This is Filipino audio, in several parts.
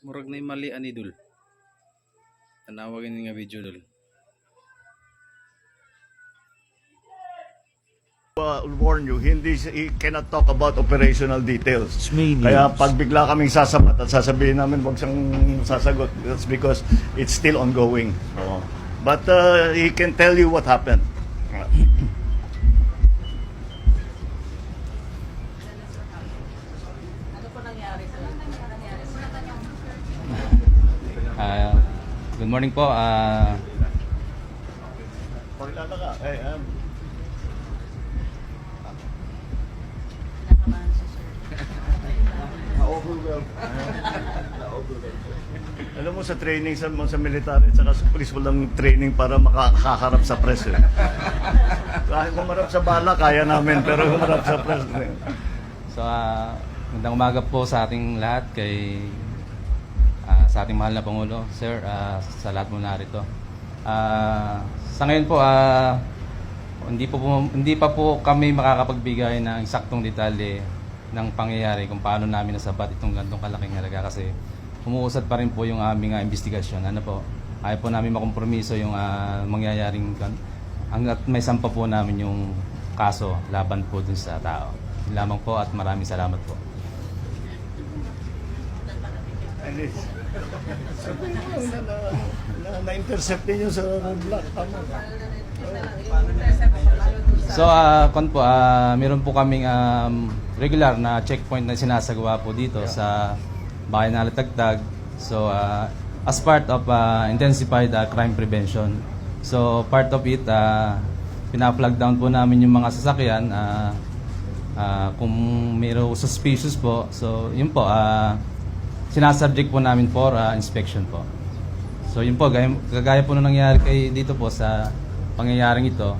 Murag na mali ani dul. Tanawagin nga video dul. uh, warn you, hindi he cannot talk about operational details. It's. Kaya pag bigla kaming sasabat at sasabihin namin wag siyang sasagot, that's because it's still ongoing. Oo. But uh, he can tell you what happened. Ano po nangyari sir? Ah, good morning po. Ah, Pakilala ka. Eh, um, siya sir. alam mo sa training sa, sa military at saka sa police walang training para makakaharap sa press. Eh. Kahit kumarap sa bala, kaya namin, pero kumarap sa press. eh. so, ah, magandang umaga po sa ating lahat kay sa ating mahal na Pangulo. Sir, ah, sa lahat mo narito. Ah, sa ngayon po, ah, hindi, po, po- hindi pa po kami makakapagbigay ng eksaktong detalye ng pangyayari kung paano namin nasabat itong gantong kalaking halaga kasi umuusad pa rin po yung aming ah, investigasyon. Ano po, ayaw po namin makompromiso yung ah, mangyayaring hanggat may sampa po namin yung kaso laban po dun sa tao. Lamang po at maraming salamat po. Mo, na, na, na, na-intercept ninyo sa roadblock. Tama. So, ah kon po, ah meron po kaming um, regular na checkpoint na sinasagawa po dito sa bahay na Latagtag. So, ah, as part of ah, intensified ah, crime prevention. So, part of it, uh, pina-flag down po namin yung mga sasakyan. ah ah, kung mayroong suspicious po, so yun po, ah sinasubject po namin for ah, inspection po. So yun po, gaya, kagaya po nung nangyari kay dito po sa pangyayaring ito,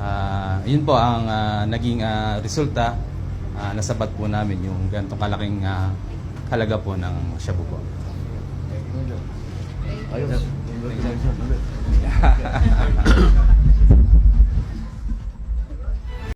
ah yun po ang ah, naging ah, resulta, ah, nasabat po namin yung ganitong kalaking ah, halaga po ng shabu po. Ayos. Congratulations ulit.